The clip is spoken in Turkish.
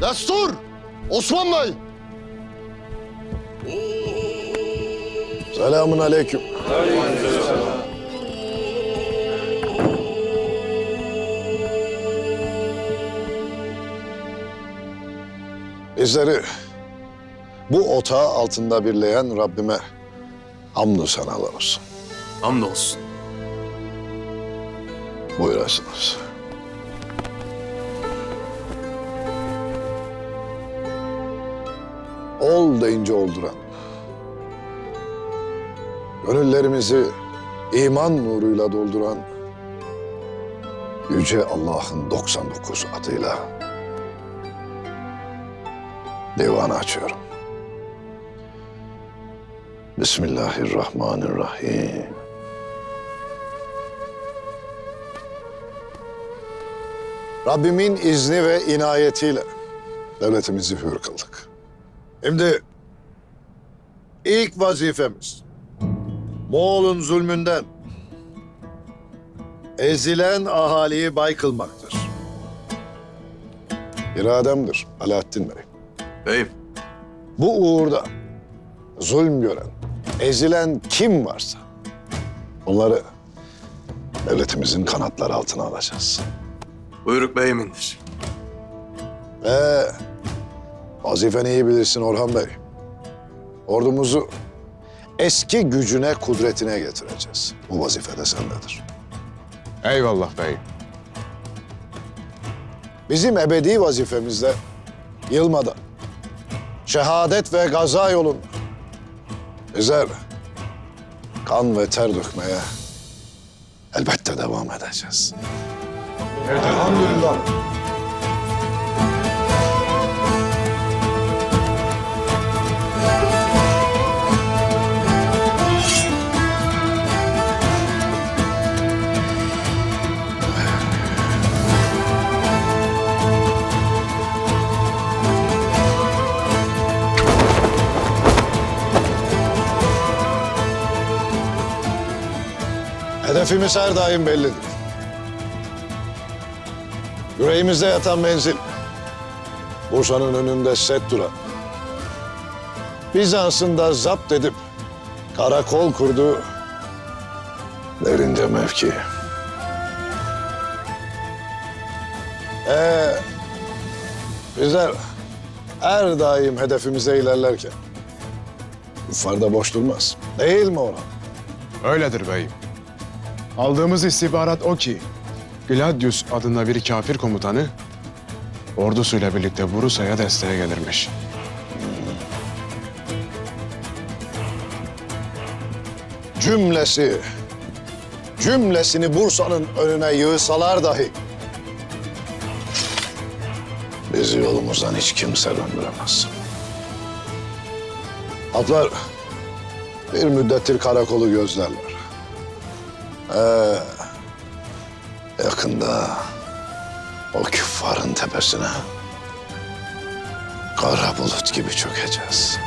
Destur! Osman Bey! Selamun aleyküm. Bizleri bu otağı altında birleyen Rabbime hamdü senalar olsun. Hamdolsun. Buyurasınız. Ol deyince olduran. Gönüllerimizi iman nuruyla dolduran Yüce Allah'ın 99 adıyla divanı açıyorum. Bismillahirrahmanirrahim. Rabbimin izni ve inayetiyle devletimizi hür kıldık. Şimdi ilk vazifemiz Moğol'un zulmünden ezilen ahaliyi bay kılmaktır. İrademdir Alaaddin Bey. Beyim. Bu uğurda zulm gören, ezilen kim varsa onları devletimizin kanatları altına alacağız. Buyruk beyimindir. Ee, vazifeni iyi bilirsin Orhan Bey. Ordumuzu eski gücüne, kudretine getireceğiz. Bu vazife de sendedir. Eyvallah beyim. Bizim ebedi vazifemizde yılmadan, şehadet ve gaza yolunda bizler kan ve ter dökmeye elbette devam edeceğiz. Elhamdülillah. Hedefimiz her daim bellidir. Yüreğimizde yatan menzil. Bursa'nın önünde set duran. Bizans'ın da zapt edip karakol kurduğu derince mevki. Ee, bizler her daim hedefimize ilerlerken kuffar da boş durmaz. Değil mi Orhan? Öyledir beyim. Aldığımız istihbarat o ki Gladius adında bir kafir komutanı ordusuyla birlikte Bursa'ya desteğe gelirmiş. cümlesi, cümlesini Bursa'nın önüne yığsalar dahi bizi yolumuzdan hiç kimse döndüremez. Atlar bir müddettir karakolu gözlerler. Ee, yakında o küffarın tepesine kara bulut gibi çökeceğiz.